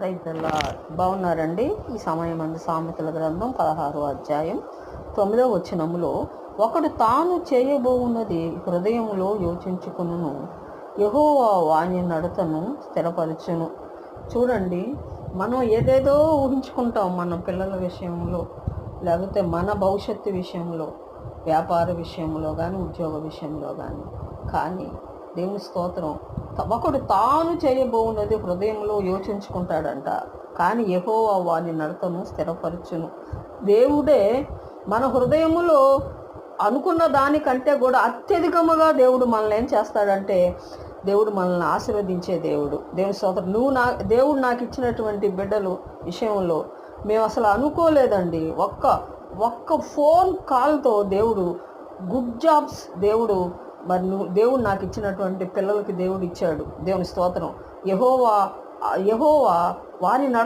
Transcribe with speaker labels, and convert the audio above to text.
Speaker 1: రైతుల బాగున్నారండి? ఈ సమయం అందు సామెతల గ్రంథం పదహారో అధ్యాయం తొమ్మిదో వచనములో ఒకడు తాను చేయబోవున్నది హృదయంలో యోచించుకును యెహోవా వాణి నడతను స్థిరపరచును. చూడండి మనం ఏదేదో ఊహించుకుంటాం మన పిల్లల విషయంలో లేకపోతే మన భవిష్యత్తు విషయంలో వ్యాపార విషయంలో కానీ ఉద్యోగ విషయంలో కానీ కానీ దేవుని స్తోత్రం. ఒకడు తాను చేయబోవున్నది హృదయంలో యోచించుకుంటాడంట. కానీ యెహోవా వాని నడతను స్థిరపరచును. దేవుడే మన హృదయములో అనుకున్న దానికంటే కూడా అత్యధికముగా దేవుడు మనల్ని ఏం చేస్తాడంటే దేవుడు మనల్ని ఆశీర్వదించే దేవుడు. దేవుని స్తోత్రం. నువ్వు నా దేవుడు నాకు ఇచ్చినటువంటి బిడ్డలు విషయంలో మేము అసలు అనుకోలేదండి. ఒక్క ఒక్క ఫోన్ కాల్తో దేవుడు గుడ్ జాబ్స్ దేవుడు మరి నువ్వు దేవుడు నాకు ఇచ్చినటువంటి పిల్లలకి దేవుడు ఇచ్చాడు. దేవుని స్తోత్రం. యహోవా యహోవా వారి నడ